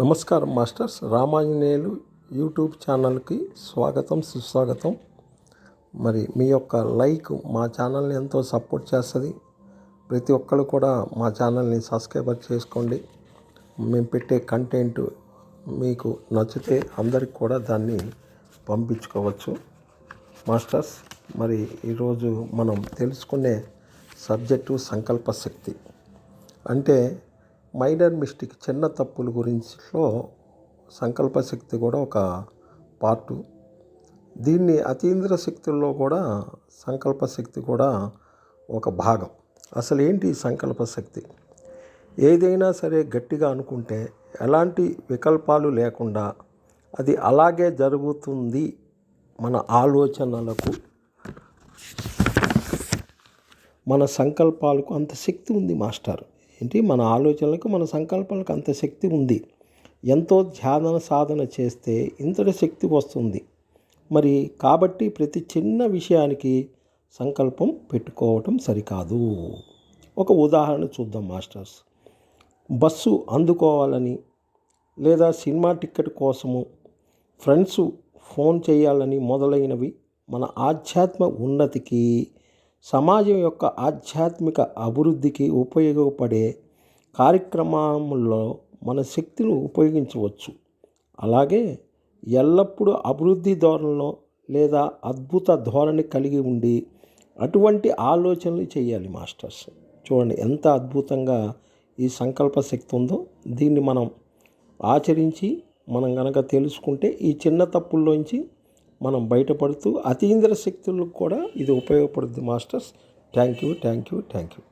నమస్కారం masters. Ramanjaneyulu YouTube ఛానల్కి స్వాగతం సుస్వాగతం. మరి మీ యొక్క లైక్ మా ఛానల్ని ఎంతో సపోర్ట్ చేస్తుంది. ప్రతి ఒక్కరు కూడా మా ఛానల్ని సబ్స్క్రైబర్ చేసుకోండి. మేము పెట్టే కంటెంట్ మీకు నచ్చితే అందరికి కూడా దాన్ని పంపించుకోవచ్చు. మాస్టర్స్ మరి ఈరోజు మనం తెలుసుకునే సబ్జెక్టు సంకల్ప శక్తి. అంటే మైనర్ మిస్టేక్ చిన్న తప్పుల గురించిలో సంకల్ప శక్తి కూడా ఒక పార్టు. దీన్ని అతీంద్ర శక్తుల్లో కూడా సంకల్ప శక్తి కూడా ఒక భాగం. అసలు ఏంటి సంకల్ప శక్తి? ఏదైనా సరే గట్టిగా అనుకుంటే ఎలాంటి వికల్పాలు లేకుండా అది అలాగే జరుగుతుంది మన ఆలోచనలకు మన సంకల్పాలకు అంత శక్తి ఉంది మాస్టర్. ఏంటి? మన ఆలోచనలకు మన సంకల్పాలకు అంత శక్తి ఉంది. ఎంతో ధ్యాన సాధన చేస్తే ఇంతటి శక్తి వస్తుంది. మరి కాబట్టి ప్రతి చిన్న విషయానికి సంకల్పం పెట్టుకోవటం సరికాదు. ఒక ఉదాహరణ చూద్దాం మాస్టర్స్. బస్సు అందుకోవాలని లేదా సినిమా టికెట్ కోసము ఫ్రెండ్స్ ఫోన్ చేయాలని మొదలైనవి మన ఆధ్యాత్మ ఉన్నతికి సమాజం యొక్క ఆధ్యాత్మిక అభివృద్ధికి ఉపయోగపడే కార్యక్రమాల్లో మన శక్తిని ఉపయోగించవచ్చు. అలాగే ఎల్లప్పుడూ అభివృద్ధి ధోరణిలో లేదా అద్భుత ధోరణి కలిగి ఉండి అటువంటి ఆలోచనలు చేయాలి మాస్టర్స్. చూడండి ఎంత అద్భుతంగా ఈ సంకల్ప శక్తి ఉందో. దీన్ని మనం ఆచరించి మనం కనుక తెలుసుకుంటే ఈ చిన్న తప్పుల్లోంచి మనం బయటపడుతూ అతీంద్ర శక్తులకు కూడా ఇది ఉపయోగపడుద్ది masters. Thank you thank you thank you.